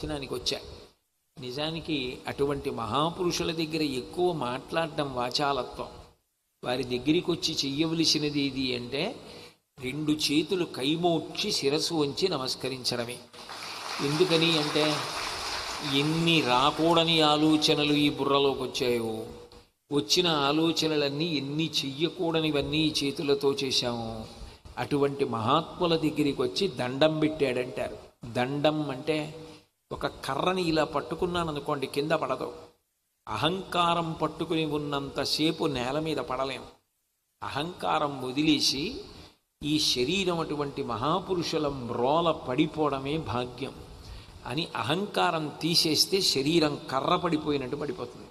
దర్శనానికి వచ్చా నిజానికి అటువంటి మహాపురుషుల దగ్గర ఎక్కువ మాట్లాడడం వాచాలత్వం. వారి దగ్గరికి వచ్చి చెయ్యవలసినది ఇది అంటే రెండు చేతులు కైమోడ్చి శిరస్సు వంచి నమస్కరించడమే. ఎందుకని అంటే ఎన్ని రాకూడని ఆలోచనలు ఈ బుర్రలోకి వచ్చాయో వచ్చిన ఆలోచనలన్నీ ఎన్ని చెయ్యకూడనివన్నీ ఈ చేతులతో చేశాము. అటువంటి మహాత్ముల దగ్గరికి వచ్చి దండం పెట్టాడంటారు. దండం అంటే ఒక కర్రని ఇలా పట్టుకున్నాను అనుకోండి కింద పడదు. అహంకారం పట్టుకుని ఉన్నంతసేపు నేల మీద పడలేం. అహంకారం వదిలేసి ఈ శరీరం అటువంటి మహాపురుషుల మ్రోల పడిపోవడమే భాగ్యం. అని అహంకారం తీసేస్తే శరీరం కర్ర పడిపోయినట్టు పడిపోతుంది.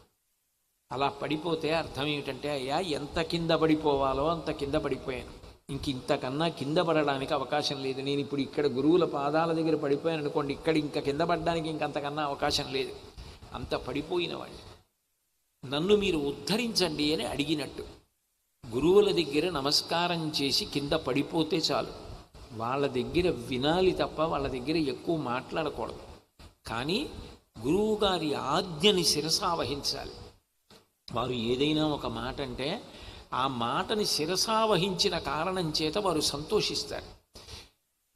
అలా పడిపోతే అర్థం ఏమిటంటే అయ్యా ఎంత కింద పడిపోవాలో అంత కింద పడిపోయాను. ఇంక ఇంతకన్నా కింద పడడానికి అవకాశం లేదు. నేను ఇప్పుడు ఇక్కడ గురువుల పాదాల దగ్గర పడిపోయాను అనుకోండి ఇక్కడ ఇంకా కింద పడడానికి ఇంకంతకన్నా అవకాశం లేదు. అంత పడిపోయిన వాడిని నన్ను మీరు ఉద్ధరించండి అని అడిగినట్టు. గురువుల దగ్గర నమస్కారం చేసి కింద పడిపోతే చాలు. వాళ్ళ దగ్గర వినాలి తప్ప వాళ్ళ దగ్గర ఎక్కువ మాట్లాడకూడదు. కానీ గురువుగారి ఆజ్ఞని శిరసావహించాలి. వారు ఏదైనా ఒక మాట అంటే ఆ మాటని శిరసావహించిన కారణం చేత వారు సంతోషిస్తారు.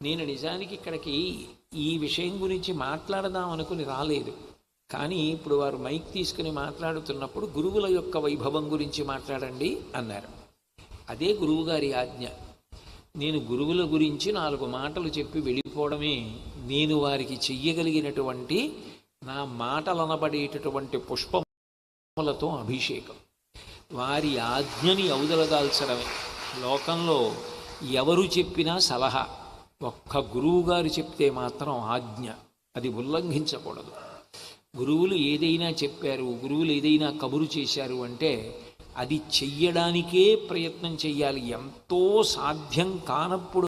నేను నిజానికి ఇక్కడికి ఈ విషయం గురించి మాట్లాడదాం అనుకుని రాలేదు. కానీ ఇప్పుడు వారు మైక్ తీసుకుని మాట్లాడుతున్నప్పుడు గురువుల యొక్క వైభవం గురించి మాట్లాడండి అన్నారు. అదే గురువుగారి ఆజ్ఞ. నేను గురువుల గురించి నాలుగు మాటలు చెప్పి వెళ్ళిపోవడమే నేను వారికి చెయ్యగలిగినటువంటి నా మాటలనబడేటటువంటి పుష్పములతో అభిషేకం. వారి ఆజ్ఞని అవదలదాల్చడమే. లోకంలో ఎవరు చెప్పినా సలహా ఒక్క గురువు గారు చెప్తే మాత్రం ఆజ్ఞ. అది ఉల్లంఘించకూడదు. గురువులు ఏదైనా చెప్పారు గురువులు ఏదైనా కబురు చేశారు అంటే అది చెయ్యడానికే ప్రయత్నం చెయ్యాలి. ఎంతో సాధ్యం కానప్పుడు